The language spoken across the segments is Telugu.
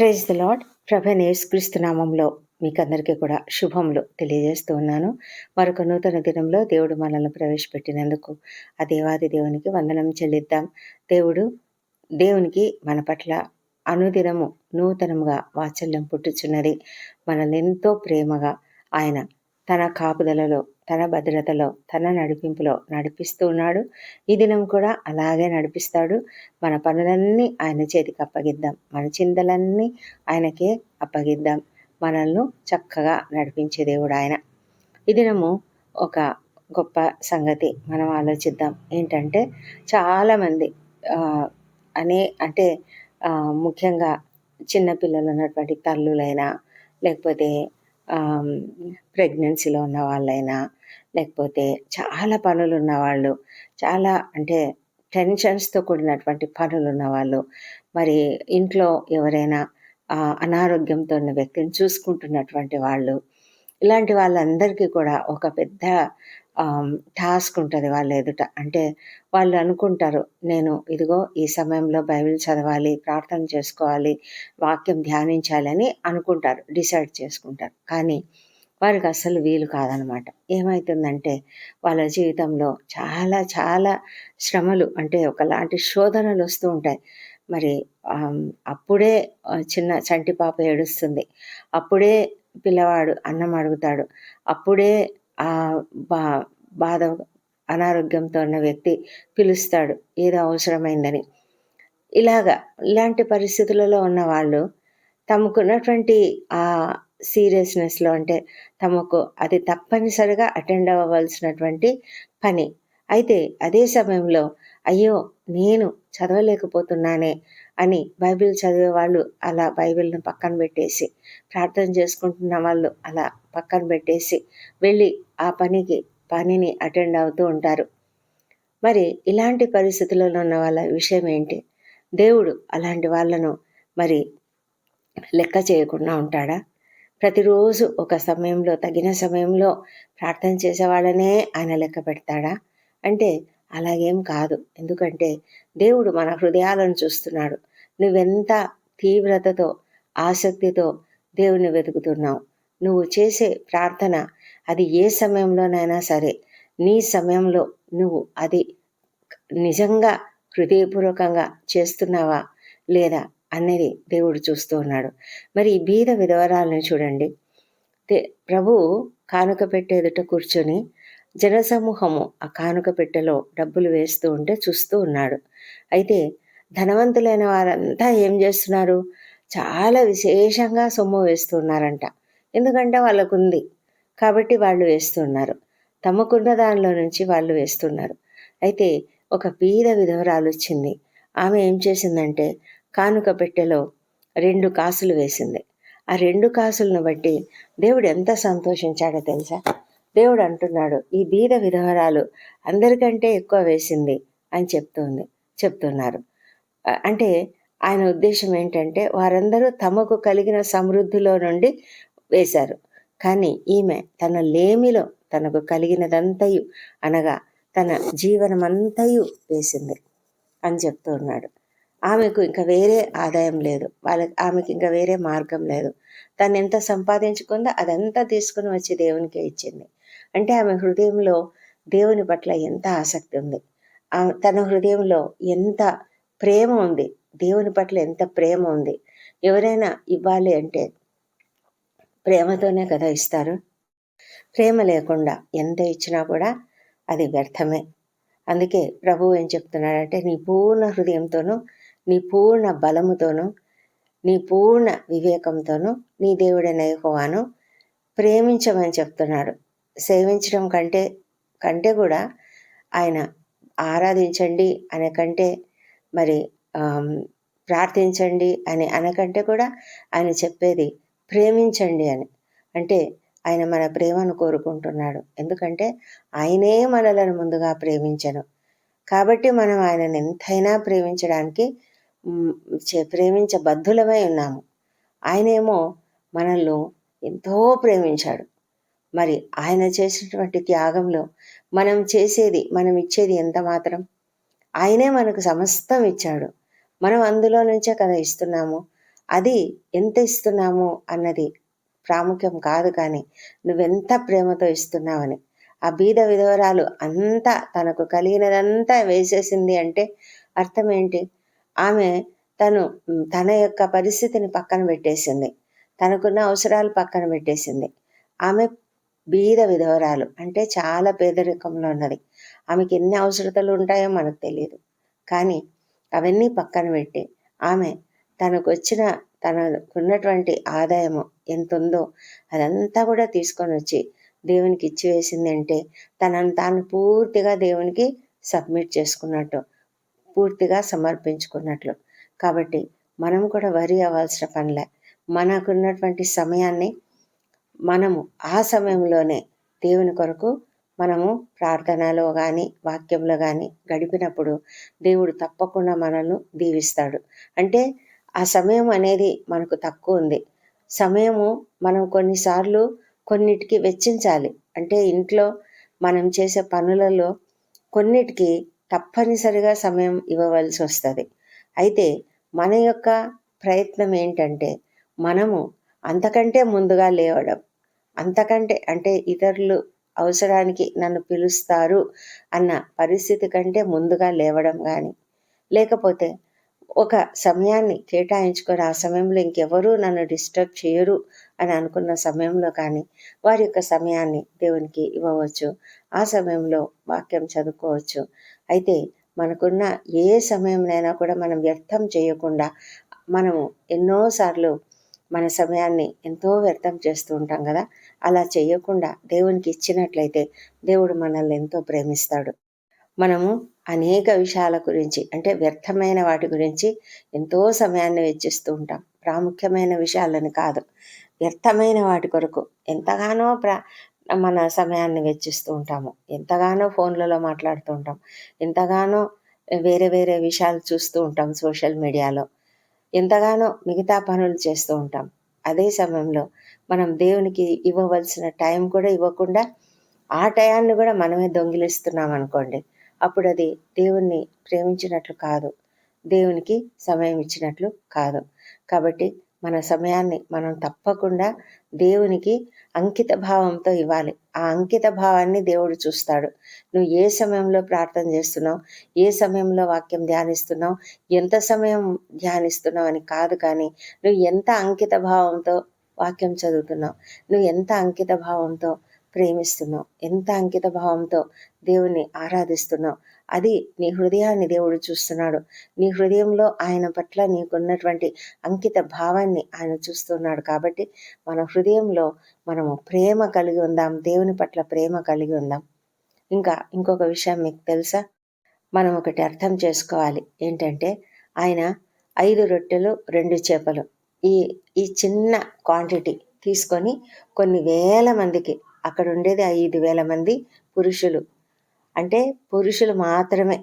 ప్రైజ్ ద లాడ్ ప్రభ యేసుక్రీస్తు నామంలో మీకందరికీ కూడా శుభములు తెలియజేస్తూ ఉన్నాను. మరొక నూతన దినంలో దేవుడు మనల్ని ప్రవేశపెట్టినందుకు ఆ దేవాది దేవునికి వందనం చెల్లిద్దాం. దేవుడు దేవునికి మన పట్ల అనుదినము నూతనముగా వాత్సల్యం పుట్టుచున్నది. మనల్ని ఎంతో ప్రేమగా ఆయన తన కాపుదలలో తన భద్రతలో తన నడిపింపులో నడిపిస్తూ ఉన్నాడు. ఈ దినం కూడా అలాగే నడిపిస్తాడు. మన పనులన్నీ ఆయన చేతికి అప్పగిద్దాం. మన చింతలన్నీ ఆయనకే అప్పగిద్దాం. మనల్ని చక్కగా నడిపించే దేవుడు ఆయన. ఈ దినము ఒక గొప్ప సంగతి మనం ఆలోచిద్దాం. ఏంటంటే చాలామంది అనే అంటే ముఖ్యంగా చిన్నపిల్లలు ఉన్నటువంటి తల్లులైనా లేకపోతే ప్రెగ్నెన్సీలో ఉన్న వాళ్ళైనా లేకపోతే చాలా పనులు ఉన్నవాళ్ళు చాలా అంటే టెన్షన్స్తో కూడినటువంటి పనులు ఉన్నవాళ్ళు మరి ఇంట్లో ఎవరైనా అనారోగ్యంతో ఉన్న వ్యక్తిని చూసుకుంటున్నటువంటి వాళ్ళు ఇలాంటి వాళ్ళందరికీ కూడా ఒక పెద్ద టాస్క్ ఉంటుంది వాళ్ళ ఎదుట. అంటే వాళ్ళు అనుకుంటారు నేను ఇదిగో ఈ సమయంలో బైబిల్ చదవాలి ప్రార్థన చేసుకోవాలి వాక్యం ధ్యానించాలని అనుకుంటారు డిసైడ్ చేసుకుంటారు. కానీ వారికి అస్సలు వీలు కాదనమాట. ఏమవుతుందంటే వాళ్ళ జీవితంలో చాలా చాలా శ్రమలు అంటే ఒకలాంటి శోధనలు వస్తూ ఉంటాయి. మరి అప్పుడే చిన్న చంటి పాప ఏడుస్తుంది. అప్పుడే పిల్లవాడు అన్నం అడుగుతాడు. అప్పుడే బా బాధ అనారోగ్యంతో ఉన్న వ్యక్తి పిలుస్తాడు ఏదో అవసరమైందని. ఇలాగా ఇలాంటి పరిస్థితులలో ఉన్న వాళ్ళు తమకున్నటువంటి ఆ సీరియస్నెస్లో అంటే తమకు అది తప్పనిసరిగా అటెండ్ అవ్వవలసినటువంటి పని. అయితే అదే సమయంలో అయ్యో నేను చదవలేకపోతున్నానే అని బైబిల్ చదివే వాళ్ళు అలా బైబిల్ను పక్కన పెట్టేసి ప్రార్థన చేసుకుంటున్న వాళ్ళు అలా పక్కన పెట్టేసి వెళ్ళి ఆ పనికి పనిని అటెండ్ అవుతూ ఉంటారు. మరి ఇలాంటి పరిస్థితులలో ఉన్న వాళ్ళ విషయం ఏంటి? దేవుడు అలాంటి వాళ్ళను మరి లెక్క చేయకుండా ఉంటాడా? ప్రతిరోజు ఒక సమయంలో తగిన సమయంలో ప్రార్థన చేసేవాళ్ళనే ఆయన లెక్క పెడతాడా? అంటే అలాగేం కాదు. ఎందుకంటే దేవుడు మన హృదయాలను చూస్తున్నాడు. నువ్వెంత తీవ్రతతో ఆసక్తితో దేవుని వెతుకుతున్నావు? నువ్వు చేసే ప్రార్థన అది ఏ సమయంలోనైనా సరే నీ సమయంలో నువ్వు అది నిజంగా హృదయపూర్వకంగా చేస్తున్నావా లేదా అనేది దేవుడు చూస్తూ ఉన్నాడు. మరి ఈ బీద విధవరాలను చూడండి. ప్రభు కానుక పెట్టేదుట కూర్చొని జనసమూహము ఆ కానుక పెట్టెలో డబ్బులు వేస్తూ ఉంటే చూస్తూ ఉన్నాడు. అయితే ధనవంతులైన వారంతా ఏం చేస్తున్నారు? చాలా విశేషంగా సొమ్ము వేస్తున్నారంట. ఎందుకంటే వాళ్ళకుంది. కాబట్టి వాళ్ళు వేస్తున్నారు. తమకున్న దానిలో నుంచి వాళ్ళు వేస్తున్నారు. అయితే ఒక పీద విధవరాలు వచ్చింది. ఆమె ఏం చేసిందంటే కానుక పెట్టెలో రెండు కాసులు వేసింది. ఆ రెండు కాసులను బట్టి దేవుడు ఎంత సంతోషించాడో తెలుసా? దేవుడు అంటున్నాడు ఈ బీద విధవరాలు అందరికంటే ఎక్కువ వేసింది అని చెప్తుంది చెప్తున్నారు. అంటే ఆయన ఉద్దేశం ఏంటంటే వారందరూ తమకు కలిగిన సమృద్ధిలో నుండి వేశారు. కానీ ఈమె తన లేమిలో తనకు కలిగినదంతయు అనగా తన జీవనమంతయు వేసింది అని చెప్తూ ఉన్నాడు. ఆమెకు ఇంకా వేరే ఆదాయం లేదు. వాళ్ళకి ఆమెకి ఇంకా వేరే మార్గం లేదు. తను ఎంత సంపాదించుకుందో అదంతా తీసుకుని వచ్చి దేవునికే ఇచ్చింది. అంటే ఆమె హృదయంలో దేవుని పట్ల ఎంత ఆసక్తి ఉంది? తన హృదయంలో ఎంత ప్రేమ ఉంది. దేవుని పట్ల ఎంత ప్రేమ ఉంది. ఎవరైనా ఇవ్వాలి అంటే ప్రేమతోనే కదా ఇస్తారు. ప్రేమ లేకుండా ఎంత ఇచ్చినా కూడా అది వ్యర్థమే. అందుకే ప్రభు ఏం చెప్తున్నాడంటే నీ పూర్ణ హృదయంతోనూ నీ పూర్ణ బలముతోనూ నీ పూర్ణ వివేకంతోనూ నీ దేవుడైన యహోవాను ప్రేమించమని చెప్తున్నాడు. సేవించడం కంటే కంటే కూడా ఆయన ఆరాధించండి అనే కంటే మరి ప్రార్థించండి అని అనకంటే కూడా ఆయన చెప్పేది ప్రేమించండి అని. అంటే ఆయన మన ప్రేమను కోరుకుంటున్నాడు. ఎందుకంటే ఆయనే మనలను ముందుగా ప్రేమించను. కాబట్టి మనం ఆయనను ఎంతైనా ప్రేమించడానికి ప్రేమించబద్ధులమై ఉన్నాము. ఆయనేమో మనల్ని ఎంతో ప్రేమించాడు. మరి ఆయన చేసినటువంటి త్యాగంలో మనం చేసేది మనం ఇచ్చేది ఎంత మాత్రం? ఆయనే మనకు సమస్తం ఇచ్చాడు. మనం అందులో నుంచే కదా ఇస్తున్నాము? అది ఎంత ఇస్తున్నాము అన్నది ప్రాముఖ్యం కాదు కానీ నువ్వెంత ప్రేమతో ఇస్తున్నావని. ఆ బీద విధవరాలు అంతా తనకు కలిగినదంతా వేసేసింది అంటే అర్థం ఏంటి ఆమె తను తన యొక్క పరిస్థితిని పక్కన పెట్టేసింది. తనకున్న అవసరాలు పక్కన పెట్టేసింది. ఆమె బీద విధవరాలు అంటే చాలా పేదరికంలో ఉన్నది. ఆమెకి ఎన్ని అవసరతలు ఉంటాయో మనకు తెలియదు కానీ అవన్నీ పక్కన పెట్టి ఆమె తనకు వచ్చిన తనకున్నటువంటి ఆదాయము ఎంత ఉందో అదంతా కూడా తీసుకొని వచ్చి దేవునికి ఇచ్చి వేసింది అంటే తనను తాను పూర్తిగా దేవునికి సబ్మిట్ చేసుకున్నట్టు పూర్తిగా సమర్పించుకున్నట్లు. కాబట్టి మనం కూడా వరి అవ్వాల్సిన పనిలే. మనకున్నటువంటి సమయాన్ని మనము ఆ సమయంలోనే దేవుని కొరకు మనము ప్రార్థనలో కానీ వాక్యంలో కానీ గడిపినప్పుడు దేవుడు తప్పకుండా మనల్ని దీవిస్తాడు. అంటే ఆ సమయం అనేది మనకు తక్కువ ఉంది. సమయము మనం కొన్నిసార్లు కొన్నిటికి వెచ్చించాలి. అంటే ఇంట్లో మనం చేసే పనులలో కొన్నిటికి తప్పనిసరిగా సమయం ఇవ్వవలసి వస్తుంది. అయితే మన యొక్క ప్రయత్నం ఏంటంటే మనము అంతకంటే ముందుగా లేవడం. అంతకంటే అంటే ఇతరులు అవసరానికి నన్ను పిలుస్తారు అన్న పరిస్థితి కంటే ముందుగా లేవడం కానీ లేకపోతే ఒక సమయాన్ని కేటాయించుకొని ఆ సమయంలో ఇంకెవరూ నన్ను డిస్టర్బ్ చేయరు అని అనుకున్న సమయంలో కానీ వారి యొక్క సమయాన్ని దేవునికి ఇవ్వవచ్చు. ఆ సమయంలో వాక్యం చదువుకోవచ్చు. అయితే మనకున్న ఏ సమయంలోనైనా కూడా మనం వ్యర్థం చేయకుండా మనము ఎన్నోసార్లు మన సమయాన్ని ఎంతో వ్యర్థం చేస్తూ ఉంటాం కదా. అలా చేయకుండా దేవునికి ఇచ్చినట్లయితే దేవుడు మనల్ని ఎంతో ప్రేమిస్తాడు. మనము అనేక విషయాల గురించి అంటే వ్యర్థమైన వాటి గురించి ఎంతో సమయాన్ని వెచ్చిస్తూ ఉంటాం. ప్రాముఖ్యమైన విషయాలని కాదు. వ్యర్థమైన వాటి కొరకు ఎంతగానో ప్రా మన సమయాన్ని వెచ్చిస్తూ ఉంటాము. ఎంతగానో ఫోన్లలో మాట్లాడుతూ ఉంటాం. ఎంతగానో వేరే వేరే విషయాలు చూస్తూ ఉంటాం సోషల్ మీడియాలో. ఎంతగానో మిగతా పనులు చేస్తూ ఉంటాం. అదే సమయంలో మనం దేవునికి ఇవ్వవలసిన టైం కూడా ఇవ్వకుండా ఆ టయాన్ని కూడా మనమే దొంగిలిస్తున్నాం అనుకోండి అప్పుడు అది దేవుణ్ణి ప్రేమించినట్లు కాదు దేవునికి సమయం ఇచ్చినట్లు కాదు. కాబట్టి మన సమయాన్ని మనం తప్పకుండా దేవునికి అంకిత భావంతో ఇవ్వాలి. ఆ అంకిత భావాన్ని దేవుడు చూస్తాడు. నువ్వు ఏ సమయంలో ప్రార్థన చేస్తున్నావు? ఏ సమయంలో వాక్యం ధ్యానిస్తున్నావు? ఎంత సమయం ధ్యానిస్తున్నావు అని కాదు కానీ నువ్వు ఎంత అంకిత భావంతో వాక్యం చదువుతున్నావు? నువ్వు ఎంత అంకిత భావంతో ప్రేమిస్తున్నావు? ఎంత అంకిత భావంతో దేవుణ్ణి ఆరాధిస్తున్నావు? అది నీ హృదయాన్ని దేవుడు చూస్తున్నాడు. నీ హృదయంలో ఆయన పట్ల నీకున్నటువంటి అంకిత భావాన్ని ఆయన చూస్తున్నాడు కాబట్టి మన హృదయంలో మనము ప్రేమ కలిగి ఉందాం దేవుని పట్ల ప్రేమ కలిగి ఉందాం. ఇంకా ఇంకొక విషయం మీకు తెలుసా? మనం ఒకటి అర్థం చేసుకోవాలి. ఏంటంటే ఆయన ఐదు రొట్టెలు రెండు చేపలు ఈ ఈ చిన్న క్వాంటిటీ తీసుకొని కొన్ని వేల మందికి అక్కడ ఉండేది ఐదు వేల మంది పురుషులు. అంటే పురుషులు మాత్రమే.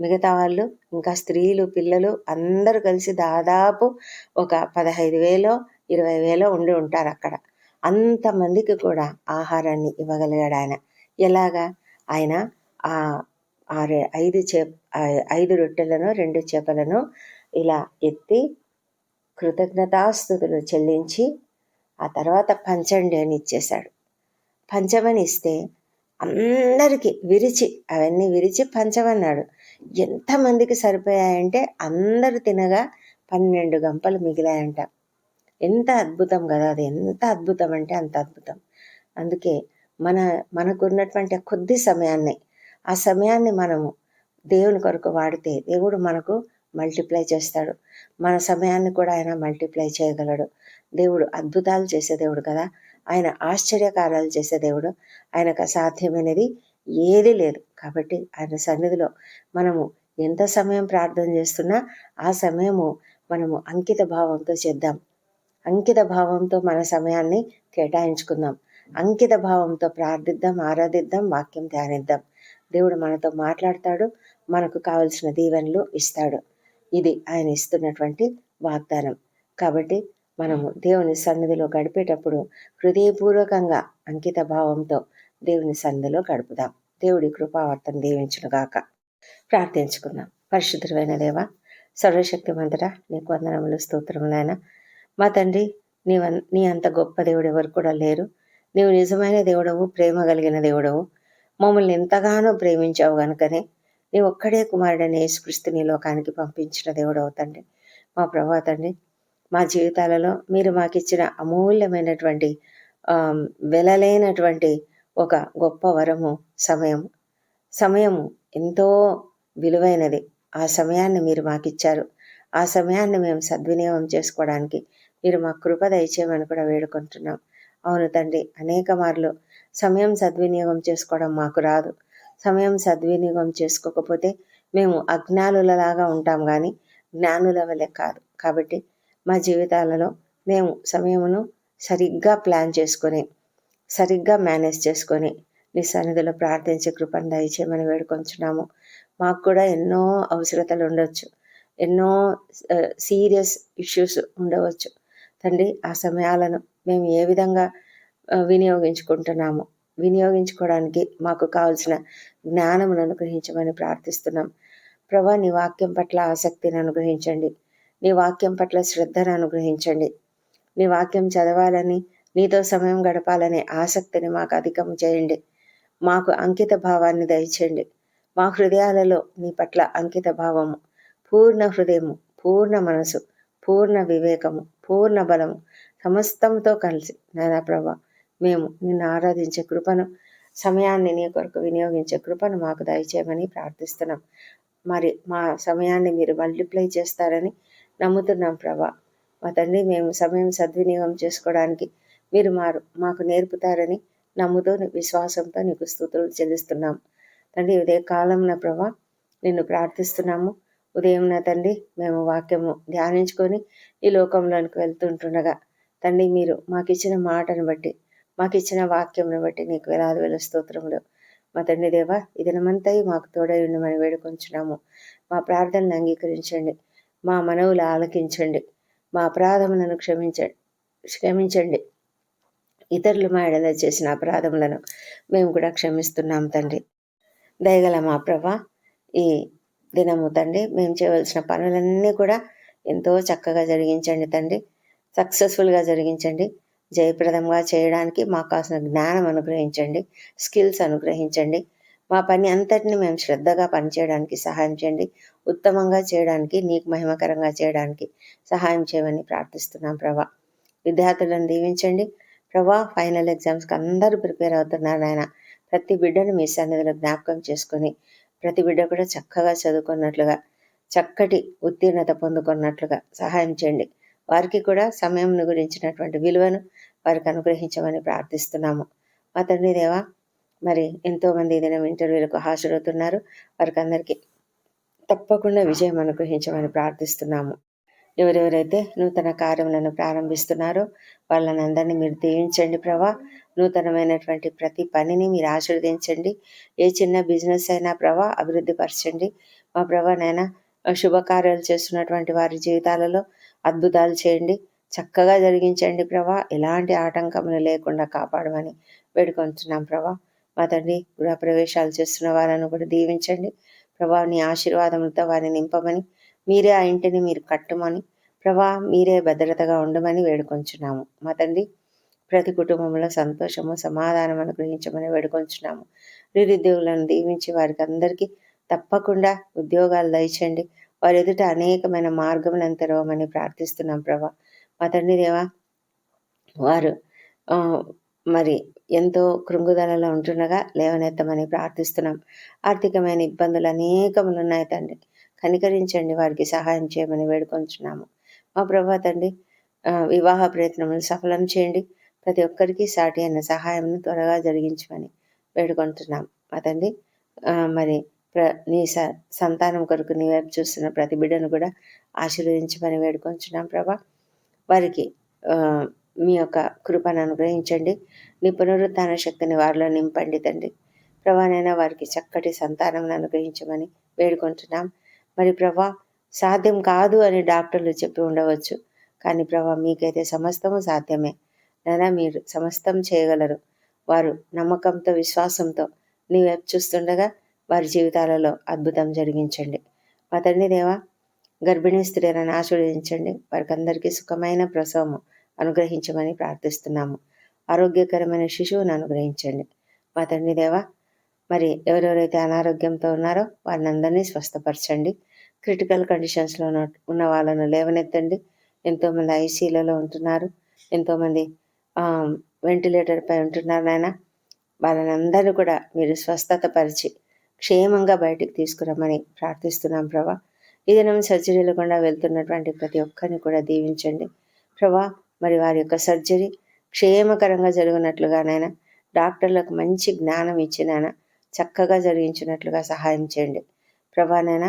మిగతా వాళ్ళు ఇంకా స్త్రీలు పిల్లలు అందరూ కలిసి దాదాపు ఒక పదహైదు వేలో ఇరవై వేలో ఉండి ఉంటారు అక్కడ. అంతమందికి కూడా ఆహారాన్ని ఇవ్వగలిగాడు ఆయన. ఎలాగా? ఆయన ఆ ఆరు ఐదు చే ఐదు రొట్టెలను రెండు చేపలను ఇలా ఎత్తి కృతజ్ఞతాస్థుతులు చెల్లించి ఆ తర్వాత పంచండి అని ఇచ్చేశాడు. పంచమని ఇస్తే అందరికీ విరిచి అవన్నీ విరిచి పంచమన్నాడు. ఎంతమందికి సరిపోయాయంటే అందరు తినగా పన్నెండు గంపలు మిగిలాయంట. ఎంత అద్భుతం కదా అది. ఎంత అద్భుతం అంటే అంత అద్భుతం. అందుకే మన మనకున్నటువంటి కొద్ది సమయాన్ని ఆ సమయాన్ని మనము దేవుని కొరకు వాడితే దేవుడు మనకు మల్టిప్లై చేస్తాడు. మన సమయాన్ని కూడా ఆయన మల్టిప్లై చేయగలడు. దేవుడు అద్భుతాలు చేసే దేవుడు కదా. ఆయన ఆశ్చర్యకారాలు చేసే దేవుడు ఆయనకు అసాధ్యమైనది ఏదీ లేదు. కాబట్టి ఆయన సన్నిధిలో మనము ఎంత సమయం ప్రార్థన చేస్తున్నా ఆ సమయము మనము అంకిత భావంతో చేద్దాం. అంకిత భావంతో మన సమయాన్ని కేటాయించుకుందాం. అంకిత భావంతో ప్రార్థిద్దాం ఆరాధిద్దాం వాక్యం ధ్యానిద్దాం. దేవుడు మనతో మాట్లాడతాడు మనకు కావలసిన దీవెనలు ఇస్తాడు. ఇది ఆయన ఇస్తున్నటువంటి వాగ్దానం. కాబట్టి మనము దేవుని సన్నిధిలో గడిపేటప్పుడు హృదయపూర్వకంగా అంకిత భావంతో దేవుని సన్నిధిలో గడుపుదాం. దేవుడి కృపావర్తను దీవించునుగాక ప్రార్థించుకుందాం. పరిశుద్ధమైన దేవ సర్వశక్తి మంతట నీకు వందనములు స్తోత్రములైన మా తండ్రి నీవ నీ అంత గొప్ప దేవుడు ఎవరు కూడా లేరు. నీవు నిజమైన దేవుడవు ప్రేమ కలిగిన దేవుడవు. మమ్మల్ని ఎంతగానో ప్రేమించావు గనుకనే నీ ఒక్కడే కుమారుడని యేసుక్రీస్తు నీ లోకానికి పంపించిన దేవుడవు తండ్రి. మా ప్రభా తండ్రి మా జీవితాలలో మీరు మాకిచ్చిన అమూల్యమైనటువంటి వెలలేనటువంటి ఒక గొప్ప వరము సమయం సమయము ఎంతో విలువైనది. ఆ సమయాన్ని మీరు మాకిచ్చారు. ఆ సమయాన్ని మేము సద్వినియోగం చేసుకోవడానికి మీరు మా కృప దయచేయమని కూడా వేడుకుంటున్నాం. అవును తండ్రి అనేక మార్లు సమయం సద్వినియోగం చేసుకోవడం మాకు రాదు. సమయం సద్వినియోగం చేసుకోకపోతే మేము అజ్ఞానులలాగా ఉంటాం కానీ జ్ఞానుల వలె కాదు. కాబట్టి మా జీవితాలలో మేము సమయమును సరిగ్గా ప్లాన్ చేసుకొని సరిగ్గా మేనేజ్ చేసుకొని నీ సన్నిధిలో ప్రార్థించే కృపను దయచేయమని వేడుకొంచున్నాము. మాకు కూడా ఎన్నో అవసరతలు ఉండవచ్చు ఎన్నో సీరియస్ ఇష్యూస్ ఉండవచ్చు. తండ్రి ఆ సమయాలను మేము ఏ విధంగా వినియోగించుకుంటున్నాము? వినియోగించుకోవడానికి మాకు కావలసిన జ్ఞానమును అనుగ్రహించమని ప్రార్థిస్తున్నాం. ప్రభా నీ వాక్యం పట్ల ఆసక్తిని అనుగ్రహించండి. నీ వాక్యం పట్ల శ్రద్ధను అనుగ్రహించండి. నీ వాక్యం చదవాలని నీతో సమయం గడపాలనే ఆసక్తిని మాకు అధికం చేయండి. మాకు అంకిత భావాన్ని దయచేయండి. మా హృదయాలలో నీ పట్ల అంకిత భావము పూర్ణ హృదయము పూర్ణ మనసు పూర్ణ వివేకము పూర్ణ బలము సమస్తంతో కలిసి నాయన ప్రభా మేము నిన్ను ఆరాధించే కృపను సమయాన్ని నీ కొరకు వినియోగించే కృపను మాకు దయచేయమని ప్రార్థిస్తున్నాం. మరి మా సమయాన్ని మీరు మల్టిప్లై చేస్తారని నమ్ముతున్నాం ప్రభా. మా తండ్రి మేము సమయం సద్వినియోగం చేసుకోవడానికి మీరు మారు మాకు నేర్పుతారని నమ్ముతూ విశ్వాసంతో నీకు స్థుతులు చెల్లిస్తున్నాం. తండ్రి ఉదయ కాలంన ప్రభా నిన్ను ప్రార్థిస్తున్నాము. ఉదయం నా తండ్రి మేము వాక్యము ధ్యానించుకొని ఈ లోకంలోనికి వెళ్తుంటుండగా తండ్రి మీరు మాకు ఇచ్చిన మాటను బట్టి మాకు ఇచ్చిన వాక్యంను బట్టి నీకు వేలాది వేల స్తోత్రములు. మా తండ్రి దేవ దినమంతయి మాకు తోడై ఉండమని వేడుకొంచున్నాము. మా ప్రార్థనలు అంగీకరించండి. మా మనవులు ఆలకించండి. మా అపరాధములను క్షమించండి క్షమించండి. ఇతరులు మా ఎడల చేసిన అపరాధములను మేము కూడా క్షమిస్తున్నాం తండ్రి. దయగల మా ప్రభ ఈ దినము తండ్రి మేము చేయవలసిన పనులన్నీ కూడా ఎంతో చక్కగా జరిగించండి తండ్రి. సక్సెస్ఫుల్గా జరిగించండి. జయప్రదంగా చేయడానికి మాకు కావాల్సిన జ్ఞానం అనుగ్రహించండి. స్కిల్స్ అనుగ్రహించండి. మా పని అంతటిని మేము శ్రద్ధగా పనిచేయడానికి సహాయం చేయండి. ఉత్తమంగా చేయడానికి నీకు మహిమకరంగా చేయడానికి సహాయం చేయమని ప్రార్థిస్తున్నాం ప్రభా. విద్యార్థులను దీవించండి. ప్రభా ఫైనల్ ఎగ్జామ్స్కి అందరూ ప్రిపేర్ అవుతున్నారు ఆయన ప్రతి బిడ్డను మీ సన్నిధిలో జ్ఞాపకం చేసుకొని ప్రతి బిడ్డ కూడా చక్కగా చదువుకున్నట్లుగా చక్కటి ఉత్తీర్ణత పొందుకున్నట్లుగా సహాయం చేయండి. వారికి కూడా సమయం గురించినటువంటి విలువను వారికి అనుగ్రహించమని ప్రార్థిస్తున్నాము. మా తండ్రి దేవా మరి ఎంతోమంది దినం ఇంటర్వ్యూలకు హాజరవుతున్నారు. వారికి అందరికీ తప్పకుండా విజయం అనుగ్రహించమని ప్రార్థిస్తున్నాము. ఎవరెవరైతే నూతన కార్యములను ప్రారంభిస్తున్నారో వాళ్ళని అందరినీ మీరు దీవించండి ప్రభా. నూతనమైనటువంటి ప్రతి పనిని మీరు ఆశీర్వదించండి. ఏ చిన్న బిజినెస్ అయినా ప్రభా అభివృద్ధి పరచండి. మా ప్రభా నైనా శుభకార్యాలు చేస్తున్నటువంటి వారి జీవితాలలో అద్భుతాలు చేయండి. చక్కగా జరిగించండి ప్రభా. ఎలాంటి ఆటంకములు లేకుండా కాపాడమని వేడుకొంటున్నాం ప్రభా. మా తండ్రి గృహప్రవేశాలు చేస్తున్న వారిని కూడా దీవించండి. ప్రభా నీ ఆశీర్వాదములతో వారిని నింపమని మీరే ఆ ఇంటిని మీరు కట్టమని ప్రభా మీరే భద్రతగా ఉండమని వేడుకొంచున్నాము. మా తండ్రి ప్రతి కుటుంబంలో సంతోషము సమాధానం అనుగ్రహించమని వేడుకొంచున్నాము. నిరుద్యోగులను దీవించి వారికి అందరికీ తప్పకుండా ఉద్యోగాలు దయచండి వారి ఎదుట అనేకమైన మార్గములను తెరవమని ప్రార్థిస్తున్నాం ప్రభా. మా తండ్రి దేవా వారు మరి ఎంతో కృంగుదలలో ఉంటుండగా లేవనెత్తమని ప్రార్థిస్తున్నాం. ఆర్థికమైన ఇబ్బందులు అనేకములు ఉన్నాయి తండ్రి. కనికరించండి వారికి సహాయం చేయమని వేడుకొంచున్నాము. మా ప్రభా తండ్రి వివాహ ప్రయత్నములు సఫలం చేయండి. ప్రతి ఒక్కరికి సాటి అయిన సహాయం త్వరగా జరిగించమని వేడుకుంటున్నాం. మా తండ్రి మరి ప్ర నీ స సంతానం కొరకు నీ వైపు చూస్తున్న ప్రతి బిడ్డను కూడా ఆశీర్వదించమని వేడుకొంచున్నాం ప్రభా. వారికి మీ యొక్క కృపను అనుగ్రహించండి. నీ పునరుత్న శక్తిని వారిలో నింపండి తండ్రి. ప్రభానైనా వారికి చక్కటి సంతానం అనుగ్రహించమని వేడుకుంటున్నాం. మరి ప్రభా సాధ్యం కాదు అని డాక్టర్లు చెప్పి ఉండవచ్చు. కానీ ప్రభా మీకైతే సమస్తము సాధ్యమే. నైనా మీరు సమస్తం చేయగలరు. వారు నమ్మకంతో విశ్వాసంతో నీ వైపు చూస్తుండగా వారి జీవితాలలో అద్భుతం జరిగించండి. మా తండ్రి దేవా గర్భిణీ స్త్రీలను ఆశీర్వదించండి. వారికి అందరికీ సుఖమైన ప్రసవము. అనుగ్రహించమని ప్రార్థిస్తున్నాము. ఆరోగ్యకరమైన శిశువును అనుగ్రహించండి. మా తండ్రి దేవ మరి ఎవరెవరైతే అనారోగ్యంతో ఉన్నారో వారిని అందరినీ స్వస్థపరచండి. క్రిటికల్ కండిషన్స్లో ఉన్న వాళ్ళను లేవనెత్తండి. ఎంతోమంది ఐసీలలో ఉంటున్నారు. ఎంతోమంది వెంటిలేటర్పై ఉంటున్నారు నాయన. వాళ్ళని అందరినీ కూడా మీరు స్వస్థత పరిచి క్షేమంగా బయటికి తీసుకురమ్మని ప్రార్థిస్తున్నాం ప్రభా. ఈ దినం సర్జరీలు గుండా వెళ్తున్నటువంటి ప్రతి ఒక్కరిని కూడా దీవించండి. ప్రభా మరి వారి యొక్క సర్జరీ క్షేమకరంగా జరిగినట్లుగానైనా డాక్టర్లకు మంచి జ్ఞానం ఇచ్చినైనా చక్కగా జరిగించినట్లుగా సహాయం చేయండి. ప్రభానైనా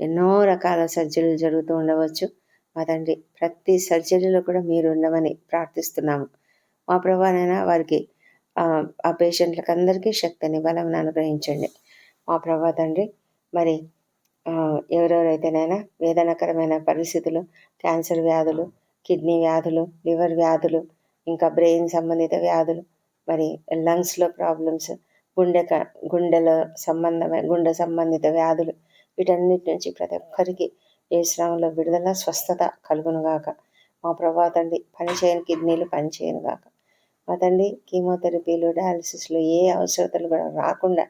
ఎన్నో రకాల సర్జరీలు జరుగుతూ ఉండవచ్చు. మా తండ్రి ప్రతి సర్జరీలో కూడా మీరు ఉండమని ప్రార్థిస్తున్నాము. మా ప్రభానైనా వారికి ఆ పేషెంట్లకు అందరికీ శక్తిని బలం అనుగ్రహించండి. మా ప్రభా తండ్రి మరి ఎవరెవరైతేనైనా వేదనకరమైన పరిస్థితులు క్యాన్సర్ వ్యాధులు కిడ్నీ వ్యాధులు లివర్ వ్యాధులు ఇంకా బ్రెయిన్ సంబంధిత వ్యాధులు మరి లంగ్స్లో ప్రాబ్లమ్స్ గుండె గుండెల సంబంధమైన గుండె సంబంధిత వ్యాధులు వీటన్నిటి నుంచి ప్రతి ఒక్కరికి ఏ శ్రమంలో విడుదల స్వస్థత కలుగునుగాక మా ప్రభా తండ్రి పనిచేయని కిడ్నీలు పనిచేయనుగాక మా తండ్రి కీమోథెరపీలు డయాలసిస్లు ఏ అవసరతలు కూడా రాకుండా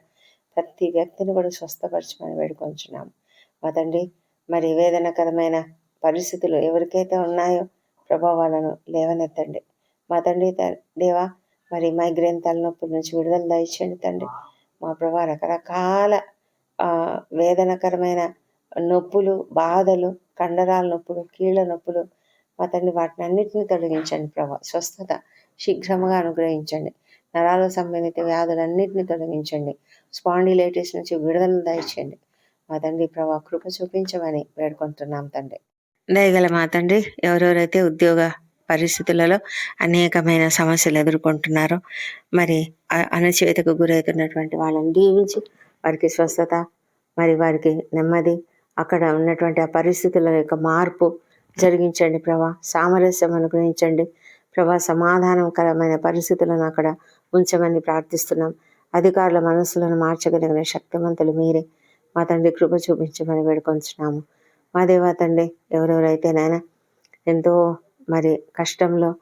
ప్రతి వ్యక్తిని కూడా స్వస్థపరచమని వేడుకొంచున్నాము. మా తండ్రి మరి వేదనకరమైన పరిస్థితులు ఎవరికైతే ఉన్నాయో ప్రభావాలను లేవనెత్తండి. మా తండ్రి దేవా మరి మైగ్రేన్ తలనొప్పి నుంచి విడుదల దయచేయండి తండ్రి. మా ప్రభా రకరకాల వేదనకరమైన నొప్పులు బాధలు కండరాల నొప్పులు కీళ్ళ నొప్పులు మా తండ్రి వాటిని అన్నింటిని తొలగించండి ప్రభా. స్వస్థత శీఘ్రముగా అనుగ్రహించండి. నరాల సంబంధిత వ్యాధులన్నింటినీ తొలగించండి. స్పాండిలైటిస్ నుంచి విడుదల దయచేయండి మా తండ్రి ప్రభా కృప చూపించమని వేడుకుంటున్నాం తండ్రి. దయగల మా ఎవరెవరైతే ఉద్యోగ పరిస్థితులలో అనేకమైన సమస్యలు ఎదుర్కొంటున్నారో మరి అణచివేతకు గురవుతున్నటువంటి వాళ్ళని దీవించి వారికి స్వస్థత మరి వారికి నెమ్మది అక్కడ ఉన్నటువంటి ఆ పరిస్థితుల యొక్క మార్పు జరిగించండి ప్రభా. సామరస్యం అనుగ్రహించండి. ప్రభా సమాధానకరమైన పరిస్థితులను అక్కడ ఉంచమని ప్రార్థిస్తున్నాం. అధికారుల మనసులను మార్చగలిగిన శక్తివంతులు మీరే. మా తండ్రి కృప చూపించమని వేడుకొంచున్నాము. మా దేవా తండ్రి ఎవరెవరైతే నాయన ఎంతో మరి కష్టంలో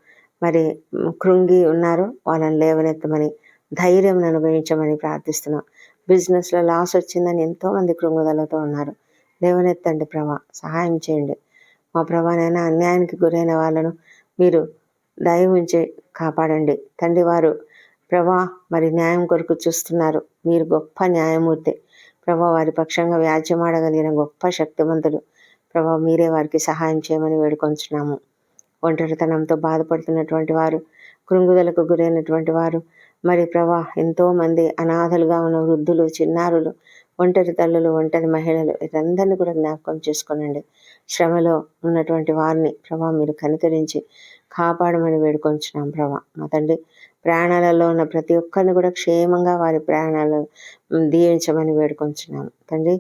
మరి కృంగి ఉన్నారో వాళ్ళని లేవనెత్తమని ధైర్యం అనుభవించమని ప్రార్థిస్తున్నాం. బిజినెస్లో లాస్ వచ్చిందని ఎంతోమంది కృంగుదలతో ఉన్నారు. లేవనెత్తండి ప్రభా సహాయం చేయండి. మా ప్రభానైనా అన్యాయానికి గురైన వాళ్ళను మీరు దయ ఉంచి కాపాడండి. తండ్రి వారు ప్రభా మరి న్యాయం కొరకు చూస్తున్నారు. మీరు గొప్ప న్యాయమూర్తి. ప్రభా వారి పక్షంగా వ్యాజ్యమాడగలిగిన గొప్ప శక్తివంతులు. ప్రభా మీరే వారికి సహాయం చేయమని వేడుకొంచున్నాము. ఒంటరితనంతో బాధపడుతున్నటువంటి వారు కృంగుదలకు గురైనటువంటి వారు మరి ప్రభా ఎంతోమంది అనాథలుగా ఉన్న వృద్ధులు చిన్నారులు ఒంటరి తల్లులు ఒంటరి మహిళలు వీరందరినీ కూడా జ్ఞాపకం చేసుకోనండి. శ్రమలో ఉన్నటువంటి వారిని ప్రభా మీరు కనికరించి కాపాడమని వేడుకొంచున్నాం ప్రభా. మా తండ్రి ప్రాణాలలో ఉన్న ప్రతి ఒక్కరిని కూడా క్షేమంగా వారి ప్రాణాలు దీవించమని వేడుకొంచున్నాను తండ్రి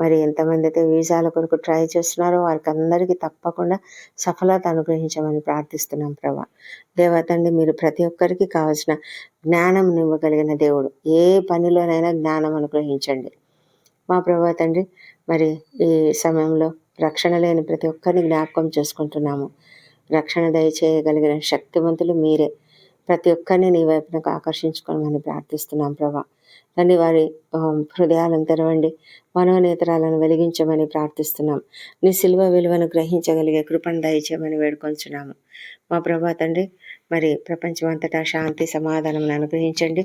మరి ఎంతమంది అయితే వీసాల కొరకు ట్రై చేస్తున్నారో వారికి అందరికీ తప్పకుండా సఫలత అనుగ్రహించమని ప్రార్థిస్తున్నాం ప్రభా. దేవతండి మీరు ప్రతి ఒక్కరికి కావాల్సిన జ్ఞానం ఇవ్వగలిగిన దేవుడు. ఏ పనిలోనైనా జ్ఞానం అనుగ్రహించండి. మా ప్రభా తండ్రి మరి ఈ సమయంలో రక్షణ లేని ప్రతి ఒక్కరిని జ్ఞాపకం చేసుకుంటున్నాము. రక్షణ దయచేయగలిగిన శక్తివంతులు మీరే. ప్రతి ఒక్కరిని నీ వైపునకు ఆకర్షించుకోమని ప్రార్థిస్తున్నాం ప్రభా. తండ్రి వారి హృదయాలను తెరవండి. మనోనేతరాలను వెలిగించమని ప్రార్థిస్తున్నాం. నీ శిల్వ విలువను గ్రహించగలిగే కృపను దయచేయమని వేడుకొంచున్నాము. మా ప్రభా తండ్రి మరి ప్రపంచమంతటా శాంతి సమాధానం అనుగ్రహించండి.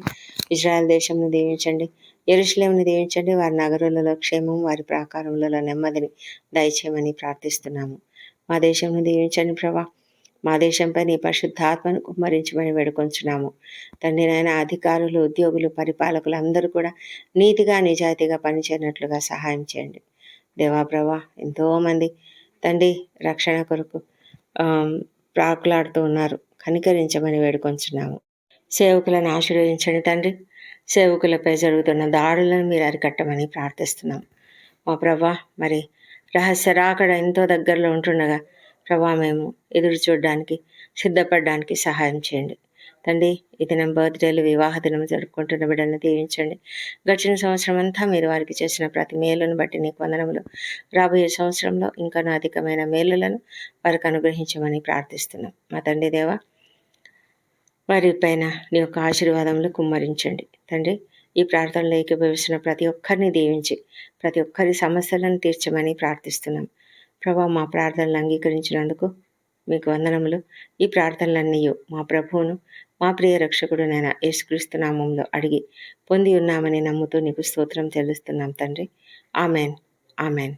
ఇజ్రాయెల్ దేశంను దీవించండి. ఎరుశ్లేమును దీవించండి. వారి నగరులలో క్షేమం వారి ప్రాకారములలో నెమ్మదిని దయచేయమని ప్రార్థిస్తున్నాము. మా దేశంను దీవించండి ప్రభా. మా దేశంపై నీ పరిశుద్ధాత్మను కుమ్మరించమని వేడుకొంచున్నాము. తండ్రి నాయన అధికారులు ఉద్యోగులు పరిపాలకులు అందరూ కూడా నీతిగా నిజాయితీగా పనిచేయనట్లుగా సహాయం చేయండి. దేవాప్రభా ఎంతోమంది తండ్రి రక్షణ కొరకు ప్రాకులాడుతూ ఉన్నారు. కనికరించమని వేడుకొంచున్నాము. సేవకులను ఆశీర్వదించండి తండ్రి. సేవకులపై జరుగుతున్న దాడులను మీరు అరికట్టమని ప్రార్థిస్తున్నాం. మా ప్రభా మరి రహస్య రాకడ ఎంతో దగ్గరలో ఉంటుండగా ప్రభా మేము ఎదురు చూడడానికి సిద్ధపడడానికి సహాయం చేయండి. తండ్రి ఈ దినం బర్త్డేలు వివాహ దినం జరుపుకుంటున్న బిడ్డలను దీవించండి. గడిచిన సంవత్సరం అంతా మీరు వారికి చేసిన ప్రతి మేలును బట్టి నీకు వందనములు. రాబోయే సంవత్సరంలో ఇంకా అధికమైన మేలులను వారికి అనుగ్రహించమని ప్రార్థిస్తున్నాం. మా తండ్రి దేవ వారి పైన నీ యొక్క ఆశీర్వాదములు కుమ్మరించండి. తండ్రి ఈ ప్రార్థనలో ఏకీభవిస్తున్న ప్రతి ఒక్కరిని దీవించి ప్రతి ఒక్కరి సమస్యలను తీర్చమని ప్రార్థిస్తున్నాం. ప్రభా మా ప్రార్థనలు అంగీకరించినందుకు మీకు వందనములు. ఈ ప్రార్థనలన్నీ మా ప్రభువును మా ప్రియ రక్షకుడు నేను యేసుక్రీస్తు నామంలో అడిగి పొంది ఉన్నామని నమ్ముతూ నీకు స్తోత్రం చెల్లిస్తున్నాం తండ్రి. ఆమెన్. ఆమెన్.